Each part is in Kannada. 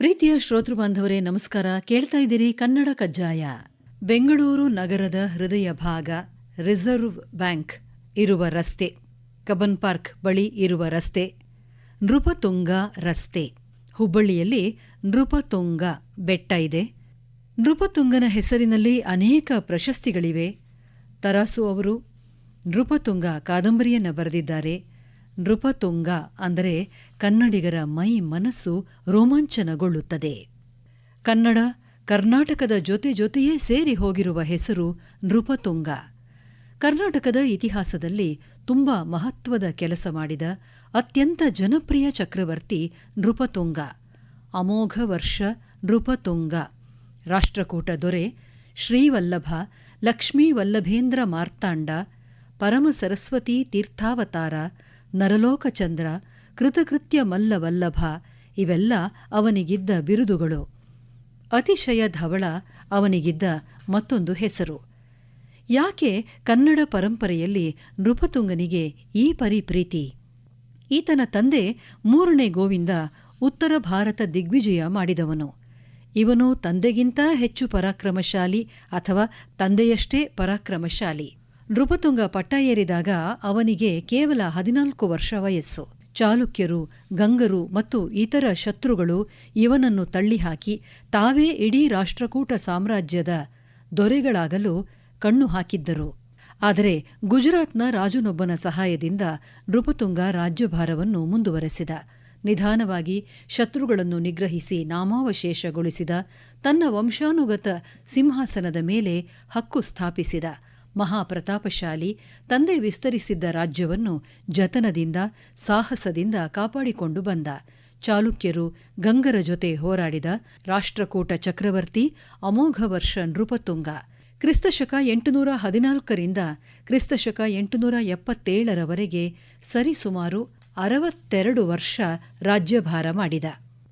ಪ್ರೀತಿಯ ಶ್ರೋತೃ ಬಾಂಧವರೇ, ನಮಸ್ಕಾರ. ಕೇಳ್ತಾ ಇದ್ದೀರಿ ಕನ್ನಡ ಕಜ್ಜಾಯ. ಬೆಂಗಳೂರು ನಗರದ ಹೃದಯ ಭಾಗ, ರಿಸರ್ವ್ ಬ್ಯಾಂಕ್ ಇರುವ ರಸ್ತೆ ಕಬನ್ ಪಾರ್ಕ್ ಬಳಿ ಇರುವ ರಸ್ತೆ, ನೃಪತುಂಗ ರಸ್ತೆ. ಹುಬ್ಬಳ್ಳಿಯಲ್ಲಿ ನೃಪತುಂಗ ಬೆಟ್ಟ ಇದೆ. ನೃಪತುಂಗನ ಹೆಸರಿನಲ್ಲಿ ಅನೇಕ ಪ್ರಶಸ್ತಿಗಳಿವೆ. ತರಾಸು ಅವರು ನೃಪತುಂಗ ಕಾದಂಬರಿಯನ್ನು ಬರೆದಿದ್ದಾರೆ. ನೃಪತುಂಗ ಅಂದರೆ ಕನ್ನಡಿಗರ ಮೈ ಮನಸ್ಸು ರೋಮಾಂಚನಗೊಳ್ಳುತ್ತದೆ. ಕನ್ನಡ, ಕರ್ನಾಟಕದ ಜೊತೆ ಜೊತೆಯೇ ಸೇರಿ ಹೋಗಿರುವ ಹೆಸರು ನೃಪತುಂಗ. ಕರ್ನಾಟಕದ ಇತಿಹಾಸದಲ್ಲಿ ತುಂಬ ಮಹತ್ವದ ಕೆಲಸ ಮಾಡಿದ ಅತ್ಯಂತ ಜನಪ್ರಿಯ ಚಕ್ರವರ್ತಿ ನೃಪತುಂಗ. ಅಮೋಘ ವರ್ಷ ನೃಪತುಂಗ. ರಾಷ್ಟ್ರಕೂಟ ದೊರೆ ಶ್ರೀವಲ್ಲಭ, ಲಕ್ಷ್ಮೀವಲ್ಲಭೇಂದ್ರ ಮಾರ್ತಾಂಡ, ಪರಮ ಸರಸ್ವತಿ ತೀರ್ಥಾವತಾರ ನರಲೋಕಚಂದ್ರ ಕೃತಕೃತ್ಯ ಮಲ್ಲವಲ್ಲಭ ಇವೆಲ್ಲ ಅವನಿಗಿದ್ದ ಬಿರುದುಗಳು. ಅತಿಶಯ ಧವಳ ಅವನಿಗಿದ್ದ ಮತ್ತೊಂದು ಹೆಸರು. ಯಾಕೆ ಕನ್ನಡ ಪರಂಪರೆಯಲ್ಲಿ ನೃಪತುಂಗನಿಗೆ ಈ ಪರಿಪ್ರೀತಿ? ಈತನ ತಂದೆ ಮೂರನೇ ಗೋವಿಂದ ಉತ್ತರ ಭಾರತ ದಿಗ್ವಿಜಯ ಮಾಡಿದವನು. ಇವನು ತಂದೆಗಿಂತ ಹೆಚ್ಚು ಪರಾಕ್ರಮಶಾಲಿ ಅಥವಾ ತಂದೆಯಷ್ಟೇ ಪರಾಕ್ರಮಶಾಲಿ. ನೃಪತುಂಗ ಪಟ್ಟ ಏರಿದಾಗ ಅವನಿಗೆ ಕೇವಲ ಹದಿನಾಲ್ಕು ವರ್ಷ ವಯಸ್ಸು. ಚಾಲುಕ್ಯರು, ಗಂಗರು ಮತ್ತು ಇತರ ಶತ್ರುಗಳು ಇವನನ್ನು ತಳ್ಳಿಹಾಕಿ ತಾವೇ ಇಡೀ ರಾಷ್ಟ್ರಕೂಟ ಸಾಮ್ರಾಜ್ಯದ ದೊರೆಗಳಾಗಲು ಕಣ್ಣು ಹಾಕಿದ್ದರು. ಆದರೆ ಗುಜರಾತ್ನ ರಾಜನೊಬ್ಬನ ಸಹಾಯದಿಂದ ನೃಪತುಂಗ ರಾಜ್ಯಭಾರವನ್ನು ಮುಂದುವರೆಸಿದ. ನಿಧಾನವಾಗಿ ಶತ್ರುಗಳನ್ನು ನಿಗ್ರಹಿಸಿ ನಾಮಾವಶೇಷಗೊಳಿಸಿದ ತನ್ನ ವಂಶಾನುಗತ ಸಿಂಹಾಸನದ ಮೇಲೆ ಹಕ್ಕು ಸ್ಥಾಪಿಸಿದ. ಮಹಾಪ್ರತಾಪಶಾಲಿ ತಂದೆ ವಿಸ್ತರಿಸಿದ್ದ ರಾಜ್ಯವನ್ನು ಜತನದಿಂದ, ಸಾಹಸದಿಂದ ಕಾಪಾಡಿಕೊಂಡು ಬಂದ. ಚಾಲುಕ್ಯರು ಗಂಗರ ಜೊತೆ ಹೋರಾಡಿದ ರಾಷ್ಟ್ರಕೂಟ ಚಕ್ರವರ್ತಿ ಅಮೋಘವರ್ಷ ನೃಪತುಂಗ. ಕ್ರಿಸ್ತಶಕ ಎಂಟುನೂರ ಹದಿನಾಲ್ಕರಿಂದ ಕ್ರಿಸ್ತಶಕ ಎಂಟುನೂರ ಎಪ್ಪತ್ತೇಳರವರೆಗೆ ಸರಿಸುಮಾರು ಅರವತ್ತೆರಡು ವರ್ಷ ರಾಜ್ಯಭಾರ ಮಾಡಿದ.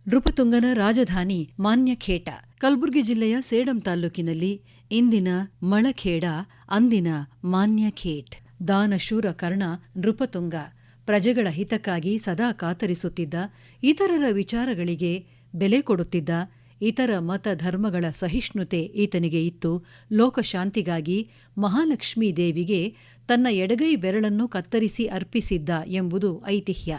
ನೃಪತುಂಗನ ರಾಜಧಾನಿ ಮಾನ್ಯಖೇಟ, ಕಲಬುರಗಿ ಜಿಲ್ಲೆಯ ಸೇಡಂ ತಾಲ್ಲೂಕಿನಲ್ಲಿ ಇಂದಿನ ಮಳಖೇಡ, ಅಂದಿನ ಮಾನ್ಯಖೇಟ್, ದಾನಶೂರ ಕರ್ಣ, ನೃಪತುಂಗ, ಪ್ರಜೆಗಳ ಹಿತಕ್ಕಾಗಿ ಸದಾ ಕಾತರಿಸುತ್ತಿದ್ದ ಇತರರ ವಿಚಾರಗಳಿಗೆ ಬೆಲೆ ಕೊಡುತ್ತಿದ್ದ ಇತರ ಮತ ಧರ್ಮಗಳ ಸಹಿಷ್ಣುತೆ ಈತನಿಗೆ ಇತ್ತು. ಲೋಕಶಾಂತಿಗಾಗಿ ಮಹಾಲಕ್ಷ್ಮೀ ದೇವಿಗೆ ತನ್ನ ಎಡಗೈ ಬೆರಳನ್ನು ಕತ್ತರಿಸಿ ಅರ್ಪಿಸಿದ್ದ ಎಂಬುದು ಐತಿಹ್ಯ.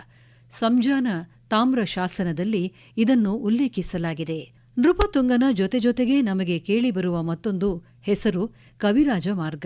ಸಂಜಾನ ತಾಮ್ರ ಶಾಸನದಲ್ಲಿ ಇದನ್ನು ಉಲ್ಲೇಖಿಸಲಾಗಿದೆ. ನೃಪತುಂಗನ ಜೊತೆ ಜೊತೆಗೆ ನಮಗೆ ಕೇಳಿಬರುವ ಮತ್ತೊಂದು ಹೆಸರು ಕವಿರಾಜ ಮಾರ್ಗ.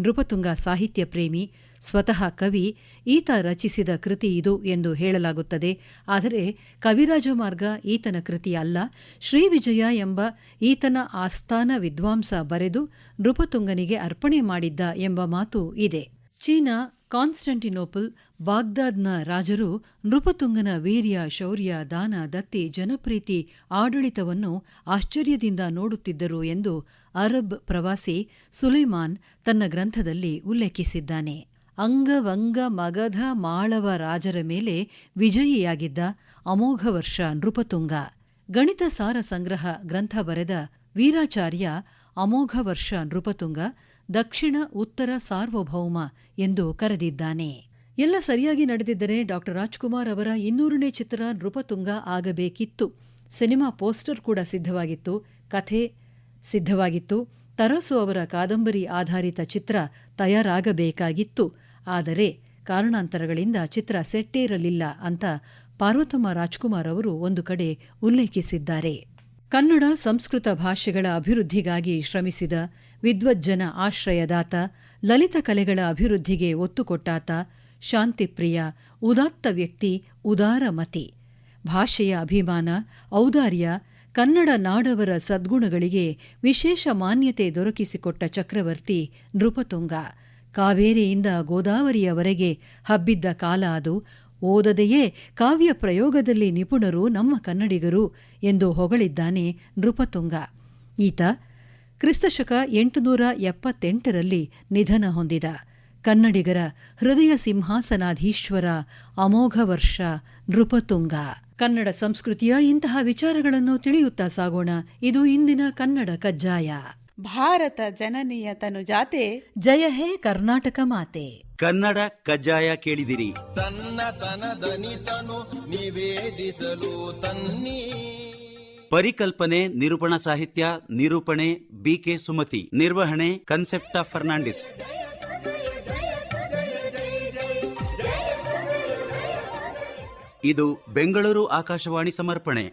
ನೃಪತುಂಗ ಸಾಹಿತ್ಯ ಪ್ರೇಮಿ, ಸ್ವತಃ ಕವಿ, ಈತ ರಚಿಸಿದ ಕೃತಿ ಇದು ಎಂದು ಹೇಳಲಾಗುತ್ತದೆ. ಆದರೆ ಕವಿರಾಜ ಮಾರ್ಗ ಈತನ ಕೃತಿ ಅಲ್ಲ. ಶ್ರೀವಿಜಯ ಎಂಬ ಈತನ ಆಸ್ಥಾನ ವಿದ್ವಾಂಸ ಬರೆದು ನೃಪತುಂಗನಿಗೆ ಅರ್ಪಣೆ ಮಾಡಿದ್ದ ಎಂಬ ಮಾತು ಇದೆ. ಚೀನಾ ಕಾನ್ಸ್ಟಂಟಿನೋಪಲ್ ಬಾಗ್ದಾದ್ನ ರಾಜರು ನೃಪತುಂಗನ ವೀರ್ಯ, ಶೌರ್ಯ, ದಾನ, ದತ್ತಿ, ಜನಪ್ರೀತಿ, ಆಡಳಿತವನ್ನು ಆಶ್ಚರ್ಯದಿಂದ ನೋಡುತ್ತಿದ್ದರು ಎಂದು ಅರಬ್ ಪ್ರವಾಸಿ ಸುಲೈಮಾನ್ ತನ್ನ ಗ್ರಂಥದಲ್ಲಿ ಉಲ್ಲೇಖಿಸಿದ್ದಾನೆ. ಅಂಗವಂಗ ಮಗಧ ಮಾಳವ ರಾಜರ ಮೇಲೆ ವಿಜಯಿಯಾಗಿದ್ದ ಅಮೋಘ ವರ್ಷ ನೃಪತುಂಗ. ಗಣಿತ ಸಾರ ಸಂಗ್ರಹ ಗ್ರಂಥ ಬರೆದ ವೀರಾಚಾರ್ಯ ಅಮೋಘ ವರ್ಷ ನೃಪತುಂಗ ದಕ್ಷಿಣ ಉತ್ತರ ಸಾರ್ವಭೌಮ ಎಂದು ಕರೆದಿದ್ದಾನೆ. ಎಲ್ಲ ಸರಿಯಾಗಿ ನಡೆದಿದ್ದರೆ ಡಾಕ್ಟರ್ ರಾಜ್ಕುಮಾರ್ ಅವರ ಇನ್ನೂರನೇ ಚಿತ್ರ ನೃಪತುಂಗ ಆಗಬೇಕಿತ್ತು. ಸಿನಿಮಾ ಪೋಸ್ಟರ್ ಕೂಡ ಸಿದ್ಧವಾಗಿತ್ತು. ಕಥೆ ಸಿದ್ಧವಾಗಿತ್ತು. ತರಸು ಅವರ ಕಾದಂಬರಿ ಆಧಾರಿತ ಚಿತ್ರ ತಯಾರಾಗಬೇಕಾಗಿತ್ತು. ಆದರೆ ಕಾರಣಾಂತರಗಳಿಂದ ಚಿತ್ರ ಸೆಟ್ಟೇರಲಿಲ್ಲ ಅಂತ ಪಾರ್ವತಮ್ಮ ರಾಜ್ಕುಮಾರ್ ಅವರು ಒಂದು ಕಡೆ ಉಲ್ಲೇಖಿಸಿದ್ದಾರೆ. ಕನ್ನಡ ಸಂಸ್ಕೃತ ಭಾಷೆಗಳ ಅಭಿವೃದ್ಧಿಗಾಗಿ ಶ್ರಮಿಸಿದ ವಿದ್ವಜ್ಜನ ಆಶ್ರಯದಾತ, ಲಲಿತ ಕಲೆಗಳ ಅಭಿವೃದ್ಧಿಗೆ ಒತ್ತು ಕೊಟ್ಟಾತ ಶಾಂತಿಪ್ರಿಯ, ಉದಾತ್ತ ವ್ಯಕ್ತಿ, ಉದಾರಮತಿ. ಭಾಷೆಯ ಅಭಿಮಾನ, ಔದಾರ್ಯ, ಕನ್ನಡ ನಾಡವರ ಸದ್ಗುಣಗಳಿಗೆ ವಿಶೇಷ ಮಾನ್ಯತೆ ದೊರಕಿಸಿಕೊಟ್ಟ ಚಕ್ರವರ್ತಿ ನೃಪತುಂಗ. ಕಾವೇರಿಯಿಂದ ಗೋದಾವರಿಯವರೆಗೆ ಹಬ್ಬಿದ್ದ ಕಾಲ ಅದು. ಓದದೆಯೇ ಕಾವ್ಯ ಪ್ರಯೋಗದಲ್ಲಿ ನಿಪುಣರು ನಮ್ಮ ಕನ್ನಡಿಗರು ಎಂದು ಹೊಗಳಿದ್ದಾನೆ ನೃಪತುಂಗ. ಈತ ಕ್ರಿಸ್ತಶಕ ಎಂಟುನೂರ ಎಪ್ಪತ್ತೆಂಟರಲ್ಲಿ ನಿಧನ ಹೊಂದಿದ. ಕನ್ನಡಿಗರ ಹೃದಯ ಸಿಂಹಾಸನಾಧೀಶ್ವರ ಅಮೋಘ ವರ್ಷ ನೃಪತುಂಗ. ಕನ್ನಡ ಸಂಸ್ಕೃತಿಯ ಇಂತಹ ವಿಚಾರಗಳನ್ನು ತಿಳಿಯುತ್ತಾ ಸಾಗೋಣ. ಇದು ಇಂದಿನ ಕನ್ನಡ ಕಜ್ಜಾಯ. ಭಾರತ ಜನನೀಯ ತನು ಜಾತೆ ಜಯ ಹೇ ಕರ್ನಾಟಕ ಮಾತೆ. ಕನ್ನಡ ಕಜ್ಜಾಯ ಕೇಳಿದಿರಿ. ತನ್ನ ತನದನಿತನು ನಿವೇದಿಸಲು ತನ್ನಿ. ಪರಿಕಲ್ಪನೆ ನಿರೂಪಣಾ ಸಾಹಿತ್ಯ ನಿರೂಪಣೆ ಬಿಕೆ ಸುಮತಿ ನಿರ್ವಹಣೆ ಕನ್ಸೆಪ್ಟ ಫರ್ನಾಂಡಿಸ್ ಇದು ಬೆಂಗಳೂರು ಆಕಾಶವಾಣಿ ಸಮರ್ಪಣೆ.